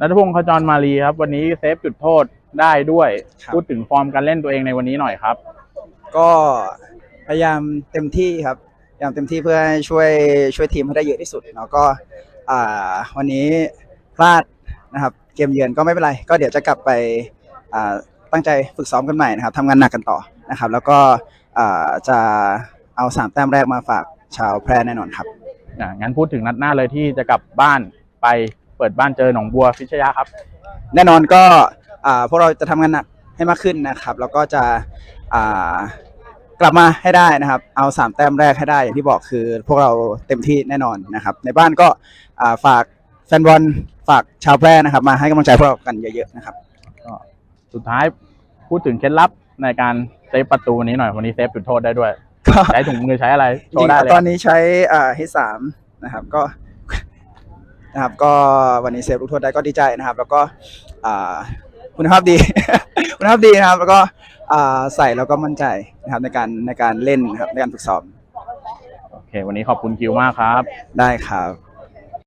นัทพงศ์ขจรมาลีครับ วันนี้เซฟจุดโทษได้ด้วย ครับ พูดถึงฟอร์มการเล่นตัวเองในวันนี้หน่อยครับ ก็พยายามเต็มที่ครับพยายามเต็มที่เพื่อให้ช่วยช่วยทีมให้ได้เยอะที่สุดแล้วก็อ่าวันนี้พลาดนะครับ เกมเยือนก็ไม่เป็นไร ก็เดี๋ยวจะกลับไปอ่าตั้งใจฝึกซ้อมกันใหม่นะครับทำงานหนักกันต่อนะครับ แล้วก็อ่าจะเอาสามแต้มแรกมาฝากชาวแพร่แน่นอนครับ อะงั้นพูดถึงนัดหน้าเลยที่จะกลับบ้านไป เปิดบ้านเจอหนองบัวพิชยาครับ แน่นอนก็อ่าพวกเราจะทำงานหนักให้มากขึ้นนะครับ แล้วก็จะอ่ากลับมาให้ได้นะครับ เอาสามแต้มแรกให้ได้อย่างที่บอกคือ พวกเราเต็มที่แน่นอนนะครับ ในบ้านก็อ่าฝากแฟนบอลฝากชาวแพร่นะครับ มาให้กำลังใจพวกเรากันเยอะๆนะครับ สุดท้ายพูดถึงเคล็ดลับในการเซฟประตูวันนี้หน่อยวันนี้เซฟจุดโทษได้ด้วย ก็ ใช้ถุงมือใช้อะไรโชจริว์งได้เลยๆตอนนี้ใช้อ่าให้สามนะครับ ก็ นะครับ ก็วันนี้เซฟลูกโทษได้ก็ดีใจนะครับ แล้วก็อ่าคุณภาพดี คุณภาพดีนะครับ แล้วก็อ่าใส่แล้วก็มั่นใจนะครับในการในการเล่นนะครับในการฝึกซ้อมโอเค วันนี้ขอบคุณคิวมากครับ ได้ครับ